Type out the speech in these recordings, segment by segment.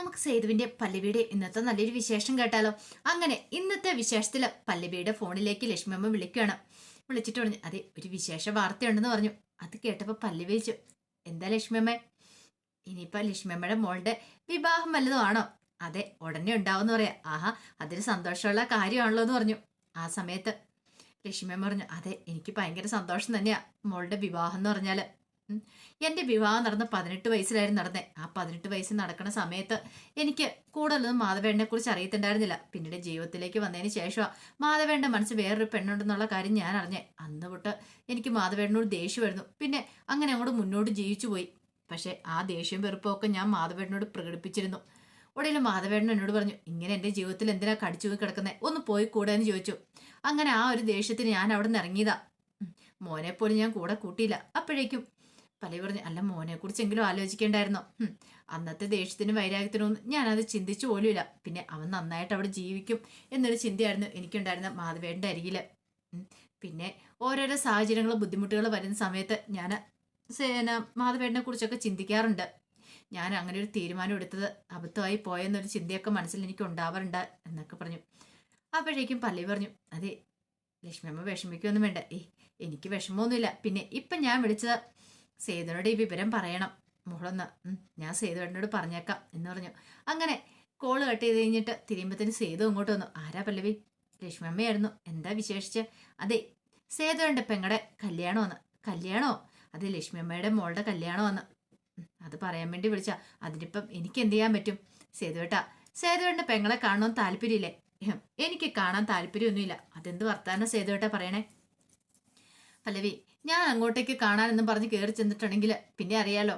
നമുക്ക് സേതുവിന്റെ പല്ലവിയുടെ ഇന്നത്തെ നല്ലൊരു വിശേഷം കേട്ടാലോ? അങ്ങനെ ഇന്നത്തെ വിശേഷത്തിൽ പല്ലവിയുടെ ഫോണിലേക്ക് ലക്ഷ്മിയമ്മ വിളിക്കുകയാണ്. വിളിച്ചിട്ട് പറഞ്ഞു അതെ ഒരു വിശേഷ വാർത്തയുണ്ടെന്ന് പറഞ്ഞു. അത് കേട്ടപ്പോ പല്ലവി ചോദിച്ചു എന്താ ലക്ഷ്മിയമ്മ ഇനിയിപ്പോ ലക്ഷ്മിയമ്മയുടെ മോളുടെ വിവാഹം വല്ലതും ആണോ? അതെ ഉടനെ ഉണ്ടാവുമെന്ന് പറയാം. ആഹാ അതൊരു സന്തോഷമുള്ള കാര്യമാണല്ലോ എന്ന് പറഞ്ഞു. ആ സമയത്ത് ലക്ഷ്മിയമ്മ പറഞ്ഞു അതെ എനിക്ക് ഭയങ്കര സന്തോഷം തന്നെയാണ് മോളുടെ വിവാഹം എന്ന് പറഞ്ഞാൽ. ഉം. എന്റെ വിവാഹം നടന്ന പതിനെട്ട് വയസ്സിലായിരുന്നു നടന്നേ. ആ പതിനെട്ട് വയസ്സിൽ നടക്കുന്ന സമയത്ത് എനിക്ക് കൂടുതലൊന്നും മാധവേണ്ടനെ കുറിച്ച് അറിയത്തുണ്ടായിരുന്നില്ല. പിന്നീട് ജീവിതത്തിലേക്ക് വന്നതിന് ശേഷമാണ് മാധവേണ്ണ മനസ്സ് വേറൊരു പെണ്ണുണ്ടെന്നുള്ള കാര്യം ഞാൻ അറിഞ്ഞേ. അന്ന് തൊട്ട് എനിക്ക് മാധവേണ്ണോട് ദേഷ്യമായിരുന്നു. പിന്നെ അങ്ങനെ അങ്ങോട്ട് മുന്നോട്ട് ജീവിച്ചു പോയി. പക്ഷേ ആ ദേഷ്യം വെറുപ്പമൊക്കെ ഞാൻ മാധവേണ്ടനോട് പ്രകടിപ്പിച്ചിരുന്നു. ഉടനെ മാധവേണ്ണൻ എന്നോട് പറഞ്ഞു ഇങ്ങനെ എന്റെ ജീവിതത്തിൽ എന്തിനാ കടിച്ചു പോയി കിടക്കുന്നത് ഒന്ന് പോയി കൂടെ എന്ന് ചോദിച്ചു. അങ്ങനെ ആ ഒരു ദേഷ്യത്തിന് ഞാൻ അവിടെ നിന്ന് ഇറങ്ങിയതാ. മോനെ പോലും ഞാൻ കൂടെ കൂട്ടിയില്ല. അപ്പോഴേക്കും പല പറഞ്ഞു അല്ല മോനെ കുറിച്ചെങ്കിലും ആലോചിക്കേണ്ടായിരുന്നോ. അന്നത്തെ ദേഷ്യത്തിനും ഞാൻ ഞാനത് ചിന്തിച്ചു പോലുമില്ല. പിന്നെ അവൻ നന്നായിട്ട് അവിടെ ജീവിക്കും എന്നൊരു ചിന്തയായിരുന്നു എനിക്കുണ്ടായിരുന്ന മാധവേണ്ട അരികിൽ ഉം. പിന്നെ ഓരോരോ സാഹചര്യങ്ങൾ ബുദ്ധിമുട്ടുകൾ വരുന്ന സമയത്ത് ഞാൻ സേന മാധവേട്ടനെ കുറിച്ചൊക്കെ ചിന്തിക്കാറുണ്ട്. ഞാൻ അങ്ങനെ ഒരു തീരുമാനം എടുത്തത് അബദ്ധമായി പോയെന്നൊരു ചിന്തയൊക്കെ മനസ്സിൽ എനിക്ക് ഉണ്ടാവാറുണ്ട് എന്നൊക്കെ പറഞ്ഞു. അപ്പോഴേക്കും പല്ലി പറഞ്ഞു അതെ ലക്ഷ്മിയമ്മ വിഷമിക്കൊന്നും വേണ്ട. ഏ എനിക്ക് വിഷമമൊന്നുമില്ല. പിന്നെ ഇപ്പം ഞാൻ വിളിച്ചത് സേതുവിനോട് ഈ വിവരം പറയണം. മോളൊന്ന് ഞാൻ സേതുവേട്ടനോട് പറഞ്ഞേക്കാം എന്ന് പറഞ്ഞു. അങ്ങനെ കോൾ കട്ട് ചെയ്ത് കഴിഞ്ഞിട്ട് തിരിയുമ്പത്തിന് സേതു അങ്ങോട്ട് വന്നു. ആരാ പല്ലവി? ലക്ഷ്മിയമ്മയായിരുന്നു എന്താ വിശേഷിച്ച്? അതെ സേതുവേണ്ട പെങ്ങടെ കല്യാണം കല്യാണോ? അത് ലക്ഷ്മിയമ്മയുടെ മോളുടെ കല്യാണം വന്ന് അത് പറയാൻ വേണ്ടി വിളിച്ച. അതിനിപ്പം എനിക്ക് എന്ത് ചെയ്യാൻ പറ്റും? സേതുവേട്ടാ സേതുവേട്ടന്റെ പെങ്ങളെ കാണണമെന്ന് താല്പര്യമില്ലേ? എനിക്ക് കാണാൻ താല്പര്യമൊന്നുമില്ല. അതെന്ത് വർത്താനം സേതുവേട്ടാ പറയണേ? പല്ലവി ഞാൻ അങ്ങോട്ടേക്ക് കാണാനെന്നും പറഞ്ഞ് കയറി ചെന്നിട്ടുണ്ടെങ്കിൽ പിന്നെ അറിയാലോ.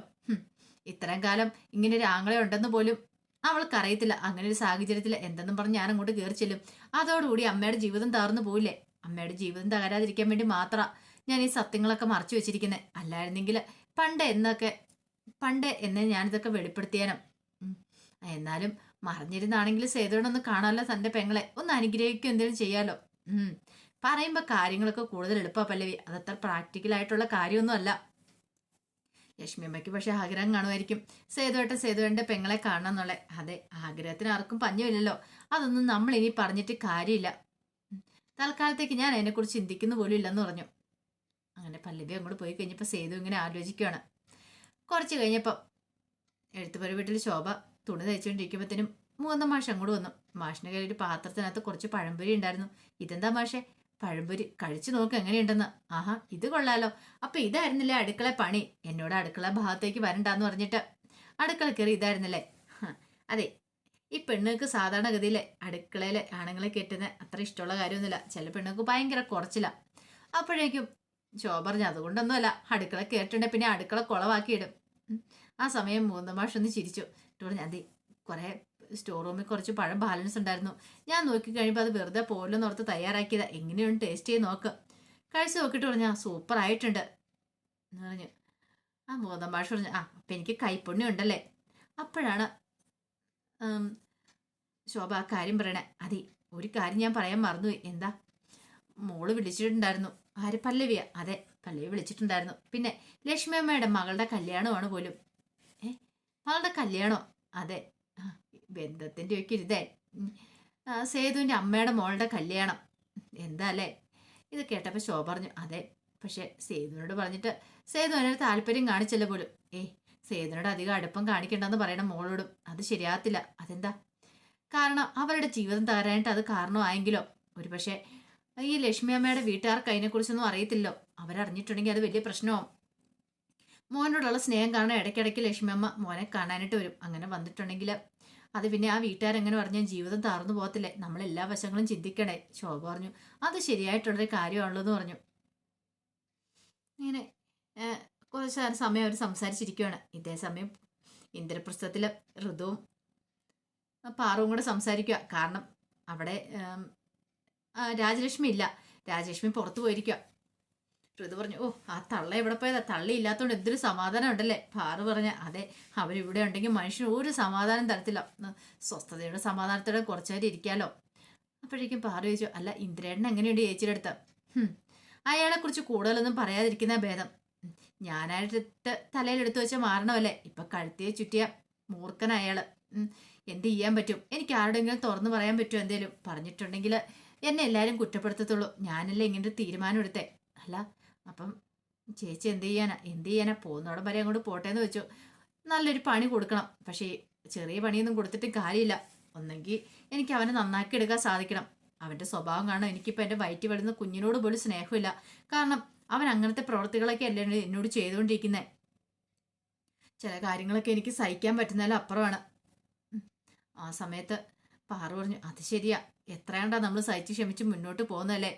ഇത്രയും കാലം ഇങ്ങനെ ഒരു ആങ്ങളെ ഉണ്ടെന്ന് പോലും അവൾക്ക് അറിയത്തില്ല. അങ്ങനെ ഒരു സാഹചര്യത്തിൽ എന്തെന്നും പറഞ്ഞ് ഞാൻ അങ്ങോട്ട് കയറി ചെല്ലും. അതോടുകൂടി അമ്മയുടെ ജീവിതം തകർന്നു പോയില്ലേ അമ്മയുടെ ജീവിതം തകരാതിരിക്കാൻ വേണ്ടി മാത്രം ഞാൻ ഈ സത്യങ്ങളൊക്കെ മറച്ചു വെച്ചിരിക്കുന്നത് അല്ലായിരുന്നെങ്കിൽ പണ്ട് എന്നൊക്കെ പണ്ട് എന്നെ ഞാനിതൊക്കെ വെളിപ്പെടുത്തിയാനും. എന്നാലും മറിഞ്ഞിരുന്നാണെങ്കിൽ സേതുവിനൊന്ന് കാണാമല്ലോ തന്റെ പെങ്ങളെ. ഒന്ന് അനുഗ്രഹിക്കുക എന്തെങ്കിലും ചെയ്യാലോ. പറയുമ്പോൾ കാര്യങ്ങളൊക്കെ കൂടുതൽ എളുപ്പമാണ് പല്ലവി. അതത്ര പ്രാക്ടിക്കൽ ആയിട്ടുള്ള കാര്യമൊന്നും അല്ല ലക്ഷ്മി അമ്മയ്ക്ക് പക്ഷേ ആഗ്രഹം കാണുമായിരിക്കും. സേതുവേട്ടൻ സേതുവേട്ടന്റെ പെങ്ങളെ കാണണം എന്നുള്ള. അതെ ആഗ്രഹത്തിന് ആർക്കും പഞ്ഞമില്ലല്ലോ. അതൊന്നും നമ്മൾ ഇനി പറഞ്ഞിട്ട് കാര്യമില്ല. തൽക്കാലത്തേക്ക് ഞാൻ അതിനെക്കുറിച്ച് ചിന്തിക്കുന്നു പോലും ഇല്ലെന്ന് പറഞ്ഞു. അങ്ങനെ പല്ലവി അങ്ങോട്ട് പോയി കഴിഞ്ഞപ്പോൾ സേതു ഇങ്ങനെ ആലോചിക്കുകയാണ് കുറച്ച് കഴിഞ്ഞപ്പോൾ എഴുത്തുപുര വീട്ടിൽ ശോഭ തുണി തയ്ച്ചുകൊണ്ടിരിക്കുമ്പോഴത്തേനും മൂന്നാം മാഷ് അങ്ങോട്ട് വന്നു. മാഷിന്റെ കയ്യിൽ ഒരു പാത്രത്തിനകത്ത് കുറച്ച് പഴംപൊരി ഉണ്ടായിരുന്നു. ഇതെന്താ മാഷെ? പഴംപൊരി കഴിച്ചു നോക്ക് എങ്ങനെയുണ്ടെന്ന്. ആഹാ ഇത് കൊള്ളാലോ. അപ്പൊ ഇതായിരുന്നില്ലേ അടുക്കള പണി? എന്നോട് അടുക്കള ഭാഗത്തേക്ക് വരണ്ടാന്ന് പറഞ്ഞിട്ട്. അടുക്കള കയറി ഇതായിരുന്നില്ലേ? അതെ. ഈ പെണ്ണുങ്ങൾക്ക് സാധാരണഗതിയിലെ അടുക്കളയിലെ ആണുങ്ങളെ കെട്ടുന്ന അത്ര ഇഷ്ടമുള്ള കാര്യമൊന്നുമില്ല. ചില പെണ്ണുങ്ങൾക്ക് ഭയങ്കര കുറച്ചില്ല അപ്പോഴേക്കും ശോഭ പറഞ്ഞു അതുകൊണ്ടൊന്നുമല്ല. അടുക്കള കയറിട്ടുണ്ടെങ്കിൽ പിന്നെ അടുക്കള കുളവാക്കിയിടും. ആ സമയം മൂന്ന് മാഷൊന്ന് ചിരിച്ചു. എന്നിട്ട് പറഞ്ഞു അതെ കുറെ സ്റ്റോർ റൂമിൽ കുറച്ച് പഴം ബാലൻസ് ഉണ്ടായിരുന്നു. ഞാൻ നോക്കി കഴിയുമ്പോൾ അത് വെറുതെ പോലെന്ന് ഓർത്ത് തയ്യാറാക്കിയതാ. എങ്ങനെയുണ്ട്? ടേസ്റ്റ് ചെയ്ത് നോക്ക്. കഴിച്ച് നോക്കിയിട്ട് പറഞ്ഞു സൂപ്പർ ആയിട്ടുണ്ട്. എന്ന് പറഞ്ഞു. ആ മൂന്നമാഷ് പറഞ്ഞു ആ അപ്പം എനിക്ക് കൈപ്പുണ്യം ഉണ്ടല്ലേ? അപ്പോഴാണ് ശോഭ ആ കാര്യം പറയണേ. അതെ ഒരു കാര്യം ഞാൻ പറയാൻ മറന്നു എന്താ? മോൾ വിളിച്ചിട്ടുണ്ടായിരുന്നു. ആര് പല്ലവിയ അതെ പല്ലവി വിളിച്ചിട്ടുണ്ടായിരുന്നു. പിന്നെ ലക്ഷ്മി അമ്മയുടെ മകളുടെ കല്യാണമാണ് പോലും. ഏ മകളുടെ കല്യാണോ? അതെ. ഒക്കെ ഇരുതേ സേതുവിന്റെ അമ്മയുടെ മോളുടെ കല്യാണം. എന്താ അല്ലേ? ഇത് കേട്ടപ്പോൾ ശോഭ പറഞ്ഞു അതെ. പക്ഷേ സേതുവിനോട് പറഞ്ഞിട്ട് സേതു അതിനൊരു താല്പര്യം കാണിച്ചല്ലോ പോലും. ഏയ് സേതുവിനോട് അധികം അടുപ്പം കാണിക്കണ്ടെന്ന് പറയണം മോളോടും അത് ശരിയാകത്തില്ല. അതെന്താ? കാരണം അവരുടെ ജീവിതം തകരാനായിട്ട് അത് കാരണമായെങ്കിലോ? ഒരു പക്ഷേ ഈ ലക്ഷ്മി അമ്മയുടെ വീട്ടുകാർക്ക് അതിനെക്കുറിച്ചൊന്നും അറിയത്തില്ലോ അവരറിഞ്ഞിട്ടുണ്ടെങ്കിൽ അത് വലിയ പ്രശ്നമാവും. മോനോടുള്ള സ്നേഹം കാരണം ഇടയ്ക്കിടയ്ക്ക് ലക്ഷ്മി അമ്മ മോനെ കാണാനായിട്ട് വരും. അങ്ങനെ വന്നിട്ടുണ്ടെങ്കിൽ അത് പിന്നെ ആ വീട്ടുകാരെങ്ങനെ പറഞ്ഞാൽ ജീവിതം താർന്നു പോകത്തില്ലേ? നമ്മൾ എല്ലാ വശങ്ങളും ചിന്തിക്കണേ. ശോഭ പറഞ്ഞു. അത് ശരിയായിട്ടുള്ളൊരു കാര്യമാണല്ലോ എന്ന് പറഞ്ഞു. ഇങ്ങനെ കുറച്ച് സമയം അവർ സംസാരിച്ചിരിക്കുകയാണ് ഇതേ സമയം ഇന്ദ്രപ്രസ്ഥത്തിലെ ഋതുവും പാറുവും കൂടെ സംസാരിക്കുക കാരണം അവിടെ രാജലക്ഷ്മി ഇല്ല. രാജലക്ഷ്മി പുറത്തു പോയിരിക്കുക ഋതു പറഞ്ഞു ഓ ആ തള്ള എവിടെ പോയതാ? തള്ളി ഇല്ലാത്തതുകൊണ്ട് എന്തൊരു സമാധാനം ഉണ്ടല്ലേ? പാറു പറഞ്ഞ അതെ അവരിവിടെ ഉണ്ടെങ്കിൽ മനുഷ്യൻ ഒരു സമാധാനം തരത്തില്ല. സ്വസ്ഥതയുടെ സമാധാനത്തോടെ കുറച്ചേരം ഇരിക്കാലോ. അപ്പോഴേക്കും പാറു ചോദിച്ചു അല്ല ഇന്ദ്രേട്ടൻ എങ്ങനെയുണ്ട് ചേച്ചിയുടെ അടുത്ത്? കുറിച്ച് അയാളെക്കുറിച്ച് കൂടുതലൊന്നും പറയാതിരിക്കുന്ന ഭേദം. ഞാനായിട്ട് തലയിലെടുത്ത് വെച്ച മാറണമല്ലേ? ഇപ്പൊ കഴുത്തിയെ ചുറ്റിയ മൂർഖൻ അയാൾ. എന്ത് ചെയ്യാൻ പറ്റും? എനിക്ക് ആരുടെങ്കിലും തുറന്നു പറയാൻ പറ്റുമോ എന്തേലും? പറഞ്ഞിട്ടുണ്ടെങ്കിൽ എന്നെ എല്ലാവരും കുറ്റപ്പെടുത്തത്തുള്ളൂ. ഞാനല്ലേ ഇങ്ങനെ തീരുമാനം എടുത്തേ. അല്ല അപ്പം ചേച്ചി എന്ത് ചെയ്യാനാ? എന്ത് ചെയ്യാനാ? പോകുന്നോടം വരെ അങ്ങോട്ട് പോട്ടെ എന്ന് വെച്ചു. നല്ലൊരു പണി കൊടുക്കണം. പക്ഷേ ചെറിയ പണിയൊന്നും കൊടുത്തിട്ട് കാര്യമില്ല. ഒന്നെങ്കിൽ എനിക്ക് അവനെ നന്നാക്കി എടുക്കാൻ സാധിക്കണം. അവന്റെ സ്വഭാവം കാണാൻ എനിക്കിപ്പോൾ എന്റെ വയറ്റി വരുന്ന കുഞ്ഞിനോട് പോലും സ്നേഹമില്ല. കാരണം അവൻ അങ്ങനത്തെ പ്രവൃത്തികളൊക്കെ അല്ലേ എന്നോട് ചെയ്തുകൊണ്ടിരിക്കുന്നത് ചില കാര്യങ്ങളൊക്കെ എനിക്ക് സഹിക്കാൻ പറ്റുന്നതിലും അപ്പുറമാണ്. ആ സമയത്ത് പാറു പറഞ്ഞു അത് ശരിയാ. എത്രയാണ്ടാ നമ്മൾ സഹിച്ച് ക്ഷമിച്ച് മുന്നോട്ട് പോകുന്നതല്ലേ?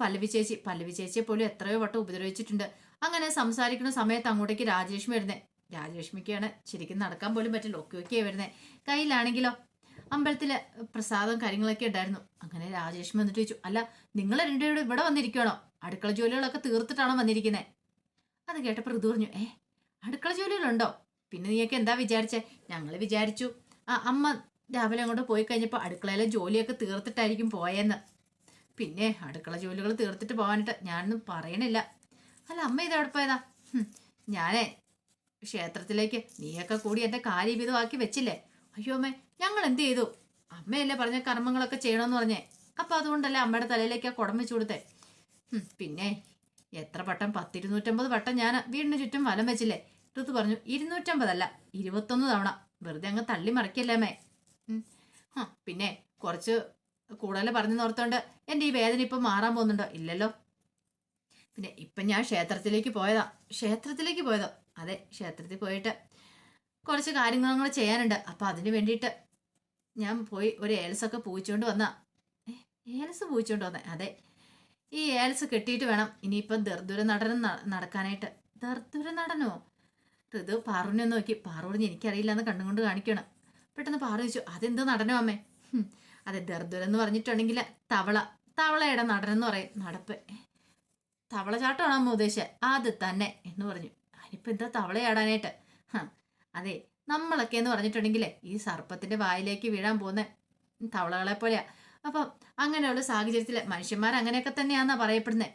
പല്ലവി ചേച്ചി പല്ലവി ചേച്ചിയെ പോലും എത്രയോ വട്ടം ഉപദ്രവിച്ചിട്ടുണ്ട്. അങ്ങനെ സംസാരിക്കുന്ന സമയത്ത് അങ്ങോട്ടേക്ക് രാജലക്ഷ്മി വരുന്നേ. രാജലക്ഷ്മിക്കാണ് ശരിക്കും നടക്കാൻ പോലും പറ്റില്ല. ഒക്കെ ഒക്കെയാ വരുന്നേ. കയ്യിലാണെങ്കിലോ? അമ്പലത്തിൽ പ്രസാദം കാര്യങ്ങളൊക്കെ ഉണ്ടായിരുന്നു. അങ്ങനെ രാജലക്ഷ്മി വന്നിട്ട് ചോദിച്ചു അല്ല നിങ്ങൾ രണ്ടുപേരും ഇവിടെ വന്നിരിക്കണോ അടുക്കള ജോലികളൊക്കെ തീർത്തിട്ടാണോ വന്നിരിക്കുന്നത് അത് കേട്ടപ്പോൾ ഋതു പറഞ്ഞു ഏ അടുക്കള ജോലികളുണ്ടോ? പിന്നെ നീയൊക്കെ എന്താ വിചാരിച്ചേ? ഞങ്ങൾ വിചാരിച്ചു ആ അമ്മ രാവിലെ അങ്ങോട്ട് പോയി കഴിഞ്ഞപ്പോൾ അടുക്കളയിലെ ജോലിയൊക്കെ തീർത്തിട്ടായിരിക്കും പോയെന്ന്. പിന്നെ അടുക്കള ജോലികൾ തീർത്തിട്ട് പോകാനിട്ട് ഞാനൊന്നും പറയണില്ല. അല്ല അമ്മ ഇത് എവിടെ ഞാനേ ക്ഷേത്രത്തിലേക്ക് നീയൊക്കെ കൂടി എന്റെ കാര്യവിധമാക്കി വെച്ചില്ലേ? അയ്യോ അമ്മേ ഞങ്ങൾ എന്ത് ചെയ്തു? അമ്മയല്ലേ പറഞ്ഞ കർമ്മങ്ങളൊക്കെ ചെയ്യണമെന്ന് പറഞ്ഞേ. അപ്പം അതുകൊണ്ടല്ലേ അമ്മയുടെ തലയിലേക്ക് ആ കുടം വെച്ചു കൊടുത്തേ? പിന്നെ എത്ര വട്ടം പത്തിരുന്നൂറ്റമ്പത് വട്ടം ഞാൻ വീടിന് ചുറ്റും വലം വെച്ചില്ലേ? ഋതു പറഞ്ഞു ഇരുന്നൂറ്റമ്പതല്ല ഇരുപത്തൊന്ന് തവണ. വെറുതെ അങ്ങ് തള്ളി മറിക്കല്ലേ അമ്മേ. ഹ, പിന്നെ കുറച്ച് കൂടുതൽ പറഞ്ഞു നോർത്തോണ്ട് എന്റെ ഈ വേദന ഇപ്പം മാറാൻ പോകുന്നുണ്ടോ? ഇല്ലല്ലോ. പിന്നെ ഇപ്പം ഞാൻ ക്ഷേത്രത്തിലേക്ക് പോയതാ. ക്ഷേത്രത്തിലേക്ക് പോയതോ. അതെ ക്ഷേത്രത്തിൽ പോയിട്ട് കുറച്ച് കാര്യങ്ങൾ ചെയ്യാനുണ്ട്. അപ്പം അതിന് വേണ്ടിയിട്ട് ഞാൻ പോയി ഒരു ഏലസൊക്കെ പൂച്ചോണ്ട് വന്നാ. ഏലസ് പൂച്ചോണ്ട് വന്നേ. അതെ ഈ ഏലസ് കെട്ടിയിട്ട് വേണം ഇനിയിപ്പം ദർദുര നടനം നടക്കാനായിട്ട്. ദർദുര നടനോ? ഋതു പാറുവിനെ നോക്കി. പാറു പറഞ്ഞ് എനിക്കറിയില്ല എന്ന് കണ്ണുകൊണ്ട് കാണിക്കണം. പെട്ടെന്ന് പാറു ചോദിച്ചു അതെന്ത് നടനോ അമ്മേ? അതെ ദർദുരം എന്ന് പറഞ്ഞിട്ടുണ്ടെങ്കിൽ തവള തവളയുടെ നടൻ എന്ന് പറയും നടപ്പ്. തവള ചാട്ടമാണ് അമ്മ ഉദ്ദേശിച്ചത്. അത് തന്നെ എന്ന് പറഞ്ഞു. അതിനിപ്പോൾ എന്താ തവളയാടാനായിട്ട് അതെ നമ്മളൊക്കെ എന്ന് പറഞ്ഞിട്ടുണ്ടെങ്കിൽ ഈ സർപ്പത്തിന്റെ വായിലേക്ക് വീഴാൻ പോകുന്ന തവളകളെ പോലെയാ. അപ്പം അങ്ങനെയുള്ള സാഹചര്യത്തിൽ മനുഷ്യന്മാർ അങ്ങനെയൊക്കെ തന്നെയാന്നാ പറയപ്പെടുന്നത്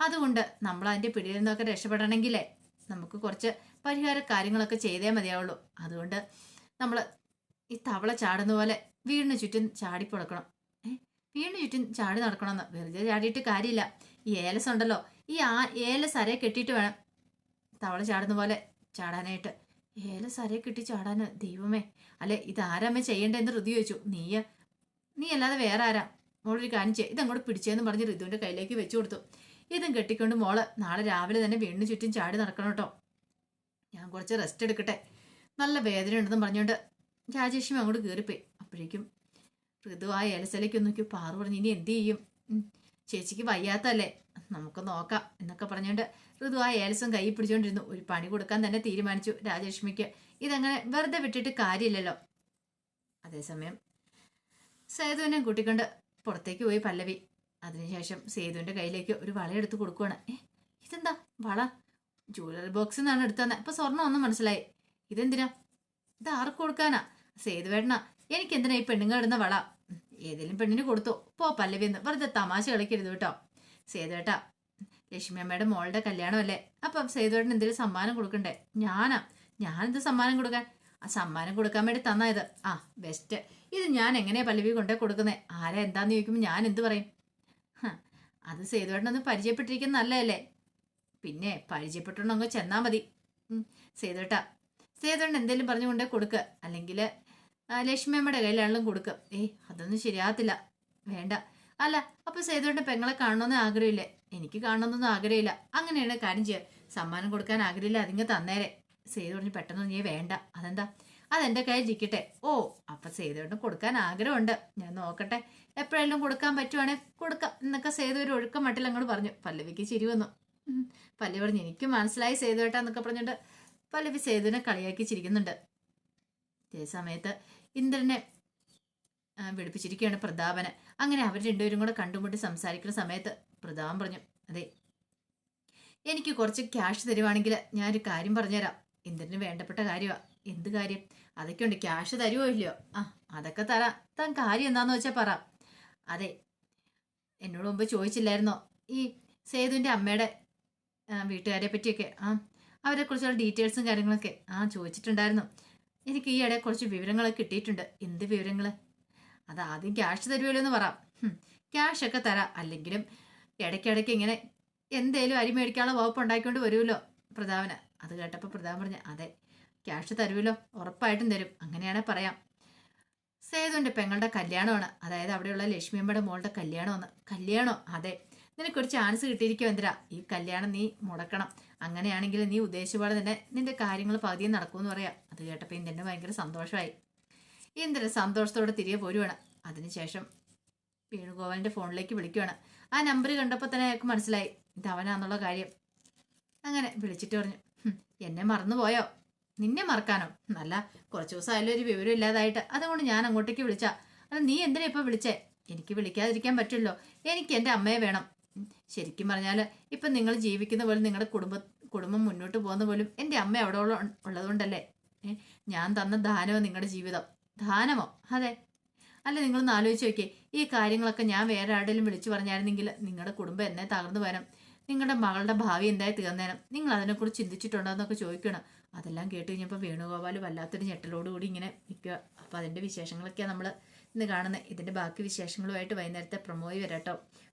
അതുകൊണ്ട് നമ്മൾ അതിന്റെ പിടിയിൽ നിന്നൊക്കെ രക്ഷപ്പെടണമെങ്കിലേ നമുക്ക് കുറച്ച് പരിഹാര കാര്യങ്ങളൊക്കെ ചെയ്തേ മതിയാവുള്ളൂ. അതുകൊണ്ട് നമ്മൾ ഈ തവള ചാടുന്ന പോലെ വീടിന് ചുറ്റും ചാടി ഏ വീടിന് ചുറ്റും ചാടി നടക്കണമെന്ന് വെറുതെ ചാടിയിട്ട് കാര്യമില്ല. ഈ ഏലസ് ഉണ്ടല്ലോ ഈ ആ ഏലസ് അരയെ കെട്ടിയിട്ട് വേണം തവള ചാടുന്ന പോലെ ചാടാനായിട്ട്. ഏലസ് അരയെ കെട്ടി ചാടാന് ദൈവമേ. അല്ലെ ഇതാരാമ്മ ചെയ്യേണ്ടതെന്ന് ഋതു ചോദിച്ചു. നീയ. നീ അല്ലാതെ വേറെ ആരാ? മോളൊരു കാര്യം ചെയ്യ. ഇതങ്ങോട്ട് പിടിച്ചേന്ന് പറഞ്ഞ് ഋതുവിന്റെ കയ്യിലേക്ക് വെച്ചു കൊടുത്തു. ഇതും കെട്ടിക്കൊണ്ട് മോൾ നാളെ രാവിലെ തന്നെ വീടിന് ചുറ്റും ചാടി നടക്കണം കേട്ടോ. ഞാൻ കുറച്ച് റെസ്റ്റ് എടുക്കട്ടെ. നല്ല വേദന ഉണ്ടെന്ന് പറഞ്ഞുകൊണ്ട് രാജേഷ്മി അങ്ങോട്ട് കയറിപ്പോയി അപ്പോഴേക്കും ഋതുവായ ആ ഏലസലേക്ക് നോക്കി പാറു പറഞ്ഞു ഇനി എന്ത് ചെയ്യും? ചേച്ചിക്ക് വയ്യാത്തല്ലേ നമുക്ക് നോക്കാം എന്നൊക്കെ പറഞ്ഞുകൊണ്ട് ഋതുവായ ആ ഏലസം കൈ പിടിച്ചുകൊണ്ടിരുന്നു. ഒരു പണി കൊടുക്കാൻ തന്നെ തീരുമാനിച്ചു രാജലക്ഷ്മിക്ക് ഇതങ്ങനെ വെറുതെ വിട്ടിട്ട് കാര്യമില്ലല്ലോ. അതേസമയം സേതുവിനെ കൂട്ടിക്കൊണ്ട് പുറത്തേക്ക് പോയി പല്ലവി. അതിനുശേഷം സേതുവിന്റെ കയ്യിലേക്ക് ഒരു വളയെടുത്ത് കൊടുക്കുവാണ്. ഏ ഇതെന്താ? വള? ജ്വല്ലറി ബോക്സിൽ നിന്നാണ് എടുത്തന്നെ അപ്പൊ സ്വർണം ഒന്നും മനസ്സിലായി. ഇതെന്തിനാ? ഇത് ആർക്ക് കൊടുക്കാനാ? സേതുവേട്ടനാ എനിക്ക് എന്തിനാ ഈ പെണ്ണുങ്ങൾ ഇടുന്ന വള? ഏതെങ്കിലും പെണ്ണിന് കൊടുത്തോ. പോ പല്ലവി എന്ന് വെറുതെ തമാശ കളിക്കരുത് കേട്ടോ. സേതുവേട്ടാ ലക്ഷ്മി അമ്മയുടെ മോളുടെ കല്യാണമല്ലേ? അപ്പം സേതുവേട്ടൻ എന്തെങ്കിലും സമ്മാനം കൊടുക്കണ്ടേ? ഞാനാ? ഞാനെന്ത് സമ്മാനം കൊടുക്കാൻ? ആ സമ്മാനം കൊടുക്കാൻ വേണ്ടി തന്നായത്. ആ ബെസ്റ്റ്. ഇത് ഞാൻ എങ്ങനെയാ പല്ലവി കൊണ്ടേ കൊടുക്കുന്നത് ആരാ എന്താന്ന് ചോദിക്കുമ്പോൾ ഞാൻ എന്ത് പറയും? അത് സേതുവേട്ടനൊന്ന് പരിചയപ്പെട്ടിരിക്കുന്ന നല്ലതല്ലേ? പിന്നെ പരിചയപ്പെട്ടുണ്ടെങ്കിൽ ചെന്നാൽ മതി. സേതുവേട്ടാ സേതുവേട്ടൻ എന്തെങ്കിലും പറഞ്ഞു കൊണ്ടേ കൊടുക്കുക അല്ലെങ്കിൽ ലക്ഷ്മി അമ്മയുടെ കയ്യിലാണെങ്കിലും കൊടുക്കുക ഏയ് അതൊന്നും ശരിയാകത്തില്ല. വേണ്ട. അല്ല അപ്പൊ സേതുവിന്റെ പെങ്ങളെ കാണണമെന്ന് ആഗ്രഹമില്ലേ? എനിക്ക് കാണണമെന്നൊന്നും ആഗ്രഹമില്ല. അങ്ങനെയാണ് കാര്യം ചെയ്യുക സമ്മാനം കൊടുക്കാൻ ആഗ്രഹമില്ല. അതിങ്ങ് തന്നേരെ. സേതു പറഞ്ഞു പെട്ടെന്ന് നീ വേണ്ട. അതെന്താ? അതെന്റെ കയ്യിൽ ഇരിക്കട്ടെ. ഓ അപ്പൊ സേതുവിന് കൊടുക്കാൻ ആഗ്രഹമുണ്ട്. ഞാൻ നോക്കട്ടെ. എപ്പോഴെല്ലാം കൊടുക്കാൻ പറ്റുവാണെങ്കിൽ കൊടുക്കാം. എന്നൊക്കെ സേതു ഒരു ഒഴുക്കം മട്ടിൽ അങ്ങോട്ട് പറഞ്ഞു. പല്ലവിക്ക് ചിരി വന്നു. പല്ലവി പറഞ്ഞു എനിക്ക് മനസ്സിലായി സേതുവേട്ടാ എന്നൊക്കെ പറഞ്ഞിട്ട് പല്ലവി സേതുവിനെ കളിയാക്കി ചിരിക്കുന്നുണ്ട്. ഇതേ സമയത്ത് ഇന്ദ്രനെ വിളിപ്പിച്ചിരിക്കുകയാണ് പ്രതാപനെ. അങ്ങനെ അവർ രണ്ടുപേരും കൂടെ കണ്ടുമുട്ടി സംസാരിക്കുന്ന സമയത്ത് പ്രതാപൻ പറഞ്ഞു അതെ എനിക്ക് കുറച്ച് ക്യാഷ് തരുവാണെങ്കിൽ ഞാനൊരു കാര്യം പറഞ്ഞുതരാം. ഇന്ദ്രന് വേണ്ടപ്പെട്ട കാര്യമാണ് എന്ത് കാര്യം? അതൊക്കെ ഉണ്ട് ക്യാഷ് തരുമോ ഇല്ലയോ? ആ അതൊക്കെ തരാം. താൻ കാര്യം എന്താണെന്ന് വെച്ചാൽ പറ. അതെ എന്നോട് മുമ്പ് ചോദിച്ചില്ലായിരുന്നോ? ഈ സേതുവിന്റെ അമ്മയുടെ വീട്ടുകാരെ പറ്റിയൊക്കെ ആ അവരെ കുറിച്ചുള്ള ഡീറ്റെയിൽസും കാര്യങ്ങളൊക്കെ ആ ചോദിച്ചിട്ടുണ്ടായിരുന്നു. എനിക്ക് ഈ ഇടയിൽ കുറച്ച് വിവരങ്ങളൊക്കെ കിട്ടിയിട്ടുണ്ട്. എന്ത് വിവരങ്ങൾ അത് ആദ്യം ക്യാഷ് തരുമല്ലോ എന്ന് പറ. ക്യാഷ് ഒക്കെ തരാം. അല്ലെങ്കിലും ഇടയ്ക്കിടയ്ക്ക് ഇങ്ങനെ എന്തേലും അരി മേടിക്കാനുള്ള വകുപ്പ് ഉണ്ടാക്കിക്കൊണ്ട് വരുമല്ലോ പ്രതാപന്. അത് കേട്ടപ്പോൾ പ്രതാപൻ പറഞ്ഞു അതെ ക്യാഷ് തരുമല്ലോ ഉറപ്പായിട്ടും തരും. അങ്ങനെയാണെ പറയാം. സേതുവിന്റെ പെങ്ങളുടെ കല്യാണമാണ്. അതായത് അവിടെയുള്ള ലക്ഷ്മിയമ്മയുടെ മോളുടെ കല്യാണമാണ്. കല്യാണോ? അതെ. നിനക്കൊരു ചാൻസ് കിട്ടിയിരിക്കും എന്തിനാ? ഈ കല്യാണം നീ മുടക്കണം. അങ്ങനെയാണെങ്കിൽ നീ ഉദ്ദേശിച്ച പോലെ തന്നെ നിന്റെ കാര്യങ്ങൾ പതിയെ നടക്കുമെന്ന് പറയാം. അത് കേട്ടപ്പോൾ ഇന്ദന് ഭയങ്കര സന്തോഷമായി. ഇന്ദ്രൻ സന്തോഷത്തോടെ തിരികെ പോരുവാണ്. അതിനുശേഷം വേണുഗോപാലിന്റെ ഫോണിലേക്ക് വിളിക്കുവാണ്. ആ നമ്പർ കണ്ടപ്പോൾ തന്നെ അയാൾക്ക് മനസ്സിലായി. ഇത് കാര്യം. അങ്ങനെ വിളിച്ചിട്ട് പറഞ്ഞു എന്നെ എന്നെ മറന്നുപോയോ? നിന്നെ മറക്കാനോ? നല്ല കുറച്ച് ദിവസം ആയാലും ഒരു വിവരം ഇല്ലാതായിട്ട്. അതുകൊണ്ട് ഞാൻ അങ്ങോട്ടേക്ക് വിളിച്ചാ. അത് നീ എന്തിനാ ഇപ്പോൾ വിളിച്ചേ? എനിക്ക് വിളിക്കാതിരിക്കാൻ പറ്റുമല്ലോ എനിക്ക് എന്റെ അമ്മയെ വേണം. ശരിക്കും പറഞ്ഞാൽ ഇപ്പം നിങ്ങൾ ജീവിക്കുന്ന പോലെ നിങ്ങളുടെ കുടുംബ കുടുംബം മുന്നോട്ട് പോകുന്ന പോലും എന്റെ അമ്മ ഉള്ള ഉള്ളതുകൊണ്ടല്ലേ? ഞാൻ തന്ന ദാനമോ നിങ്ങളുടെ ജീവിതം? ദാനമോ? അതെ. അല്ല നിങ്ങളൊന്ന് ആലോചിച്ച് നോക്കിയേ. ഈ കാര്യങ്ങളൊക്കെ ഞാൻ വേറെ ആരുടെയും വിളിച്ചു പറഞ്ഞായിരുന്നെങ്കിൽ നിങ്ങളുടെ കുടുംബം എന്നെ തകർന്നു വരാം നിങ്ങളുടെ മകളുടെ ഭാവി എന്തായി തീർന്നേനും? നിങ്ങൾ അതിനെക്കുറിച്ച് ചിന്തിച്ചിട്ടുണ്ടോ എന്നൊക്കെ ചോദിക്കണം? അതെല്ലാം കേട്ട് കഴിഞ്ഞപ്പോൾ വേണുഗോപാൽ വല്ലാത്തൊരു ഞെട്ടലോടുകൂടി ഇങ്ങനെ നിൽക്കുക അപ്പോൾ അതിന്റെ വിശേഷങ്ങളൊക്കെയാണ് നമ്മൾ ഇന്ന് കാണുന്നത് ഇതിന്റെ ബാക്കി വിശേഷങ്ങളുമായിട്ട് വൈകുന്നേരത്തെ പ്രൊമോയി വരാട്ടോ.